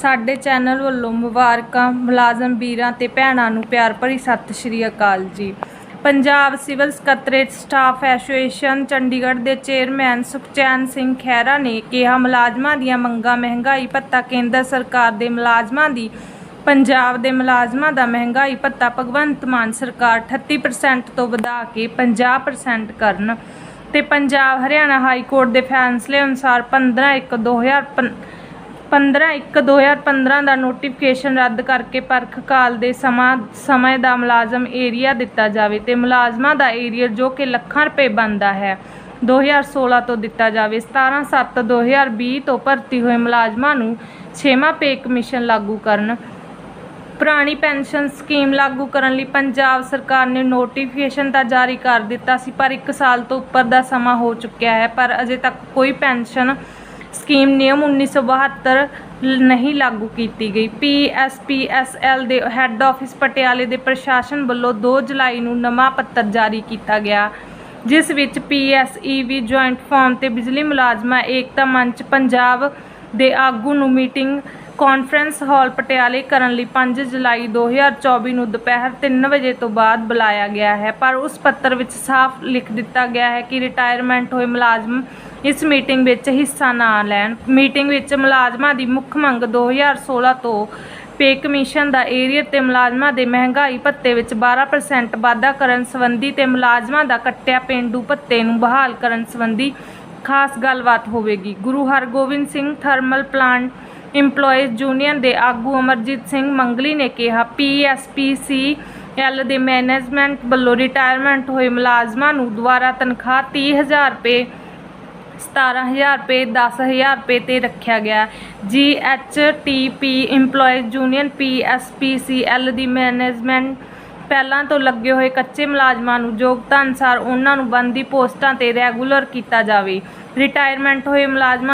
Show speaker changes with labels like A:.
A: ਸਾਡੇ ਚੈਨਲ ਵੱਲੋਂ ਮੁਬਾਰਕਾਂ, ਮੁਲਾਜ਼ਮ ਵੀਰਾਂ ਤੇ ਭੈਣਾਂ ਨੂੰ ਪਿਆਰ ਭਰੀ ਸਤਿ ਸ਼੍ਰੀ ਅਕਾਲ ਜੀ। Punjab civil secretariat staff association Chandigarh ਦੇ ਚੇਅਰਮੈਨ ਸੁਖਚੈਨ ਸਿੰਘ ਖਹਿਰਾ ਨੇ ਕਿਹਾ, ਮੁਲਾਜ਼ਮਾਂ ਦੀਆਂ ਮੰਗਾਂ ਮਹਿੰਗਾਈ ਭੱਤਾ ਕੇਂਦਰ ਸਰਕਾਰ ਦੇ ਮੁਲਾਜ਼ਮਾਂ ਦੀ, ਪੰਜਾਬ ਦੇ ਮੁਲਾਜ਼ਮਾਂ ਦਾ ਮਹਿੰਗਾਈ ਭੱਤਾ ਭਗਵੰਤ ਮਾਨ ਸਰਕਾਰ 38% ਤੋਂ ਵਧਾ ਕੇ 50% ਕਰਨ ਤੇ ਪੰਜਾਬ ਹਰਿਆਣਾ ਹਾਈ ਕੋਰਟ ਦੇ ਫੈਸਲੇ ਅਨੁਸਾਰ 15 1 ਪੰਦਰਾਂ ਇੱਕ ਦੋ ਹਜ਼ਾਰ ਪੰਦਰਾਂ ਦਾ ਨੋਟੀਫਿਕੇਸ਼ਨ ਰੱਦ ਕਰਕੇ ਪਰਖ ਕਾਲ ਦੇ ਸਮਾਂ, ਸਮੇਂ ਦਾ ਮੁਲਾਜ਼ਮ ਏਰੀਆ ਦਿੱਤਾ ਜਾਵੇ ਤੇ ਮੁਲਾਜ਼ਮਾਂ ਦਾ ਏਰੀਆ ਜੋ ਕਿ ਲੱਖਾਂ ਰੁਪਏ ਬਣਦਾ ਹੈ 2016 ਤੋਂ ਦਿੱਤਾ ਜਾਵੇ। 17/7/2020 ਤੋਂ ਭਰਤੀ ਹੋਏ ਮੁਲਾਜ਼ਮਾਂ ਨੂੰ ਛੇਵਾਂ ਪੇ ਕਮਿਸ਼ਨ ਲਾਗੂ ਕਰਨ। ਪੁਰਾਣੀ ਪੈਨਸ਼ਨ ਸਕੀਮ ਲਾਗੂ ਕਰਨ ਲਈ ਪੰਜਾਬ ਸਰਕਾਰ ਨੇ ਨੋਟੀਫਿਕੇਸ਼ਨ ਤਾਂ ਜਾਰੀ ਕਰ ਦਿੱਤਾ ਸੀ, ਪਰ 1 ਸਾਲ ਤੋਂ ਉੱਪਰ ਦਾ ਸਮਾਂ ਹੋ ਚੁੱਕਿਆ ਹੈ, ਪਰ ਅਜੇ ਤੱਕ ਕੋਈ ਪੈਨਸ਼ਨ ਸਕੀਮ ਨਿਯਮ 1972 ਲ- ਨਹੀਂ ਲਾਗੂ ਕੀਤੀ ਗਈ। ਪੀਐਸਪੀਐਸਐਲ ਦੇ ਹੈੱਡ ਆਫਿਸ ਪਟਿਆਲੇ ਦੇ ਪ੍ਰਸ਼ਾਸਨ ਵੱਲੋਂ 2 ਜੁਲਾਈ ਨੂੰ ਨਵਾਂ ਪੱਤਰ ਜਾਰੀ ਕੀਤਾ ਗਿਆ, ਜਿਸ ਵਿੱਚ ਪੀਐਸਈਵੀ ਜੁਆਇੰਟ ਫਾਰਮ ਤੇ ਬਿਜਲੀ ਮੁਲਾਜ਼ਮਾਂ, ਏਕਤਾ ਮੰਚ, ਪੰਜਾਬ ਦੇ ਆਗੂ ਨੂੰ ਮੀਟਿੰਗ ਕਾਨਫਰੰਸ ਹਾਲ ਪਟਿਆਲੇ ਕਰਨ ਲਈ 5 ਜੁਲਾਈ 2024 ਨੂੰ ਦੁਪਹਿਰ 3 ਵਜੇ ਤੋਂ ਬਾਅਦ ਬੁਲਾਇਆ ਗਿਆ ਹੈ। ਪਰ ਉਸ ਪੱਤਰ ਵਿੱਚ ਸਾਫ਼ ਲਿਖ ਦਿੱਤਾ ਗਿਆ ਹੈ ਕਿ ਰਿਟਾਇਰਮੈਂਟ ਹੋਏ ਮੁਲਾਜ਼ਮ ਇਸ ਮੀਟਿੰਗ ਵਿੱਚ ਹਿੱਸਾ ਨਾ ਲੈਣ। ਮੀਟਿੰਗ ਵਿੱਚ ਮੁਲਾਜ਼ਮਾਂ ਦੀ ਮੁੱਖ ਮੰਗ 2016 ਤੋਂ ਪੇ ਕਮਿਸ਼ਨ ਦਾ ਏਰੀਅਰ ਤੇ ਮੁਲਾਜ਼ਮਾਂ ਦੇ ਮਹਿੰਗਾਈ ਭੱਤੇ ਵਿੱਚ 12% ਵਾਧਾ ਕਰਨ ਸੰਬੰਧੀ ਤੇ ਮੁਲਾਜ਼ਮਾਂ ਦਾ ਕੱਟਿਆ ਪੇਂਡੂ ਭੱਤੇ ਨੂੰ ਬਹਾਲ ਕਰਨ ਸੰਬੰਧੀ ਖਾਸ ਗੱਲਬਾਤ ਹੋਵੇਗੀ। Guru Hargobind Singh thermal plant EMPLOYEES union ਦੇ ਆਗੂ ਅਮਰਜੀਤ ਸਿੰਘ ਮੰਗਲੀ ਨੇ ਕਿਹਾ ਪੀਐਸਪੀਸੀ ਐਲ ਦੇ ਮੈਨੇਜਮੈਂਟ ਵੱਲੋਂ ਰਿਟਾਇਰਮੈਂਟ ਹੋਏ ਮੁਲਾਜ਼ਮਾਂ ਨੂੰ ਦੁਬਾਰਾ ਤਨਖਾਹ 30000 ਰੁਪਏ 17000 ਰੁਪਏ 10000 ਰੁਪਏ ਤੇ ਰੱਖਿਆ ਗਿਆ। G H T P EMPLOYEES union P S P C PSPCL ਦੀ ਮੈਨੇਜਮੈਂਟ ਪਹਿਲਾਂ ਤੋਂ ਲੱਗੇ ਹੋਏ ਕੱਚੇ ਮੁਲਾਜ਼ਮਾਂ ਨੂੰ ਯੋਗਤਾ ਅਨੁਸਾਰ ਉਹਨਾਂ ਨੂੰ ਬੰਦੀ ਪੋਸਟਾਂ ਤੇ ਰੈਗੂਲਰ ਕੀਤਾ ਜਾਵੇ। ਰਿਟਾਇਰਮੈਂਟ ਹੋਏ ਮੁਲਾਜ਼ਮਾਂ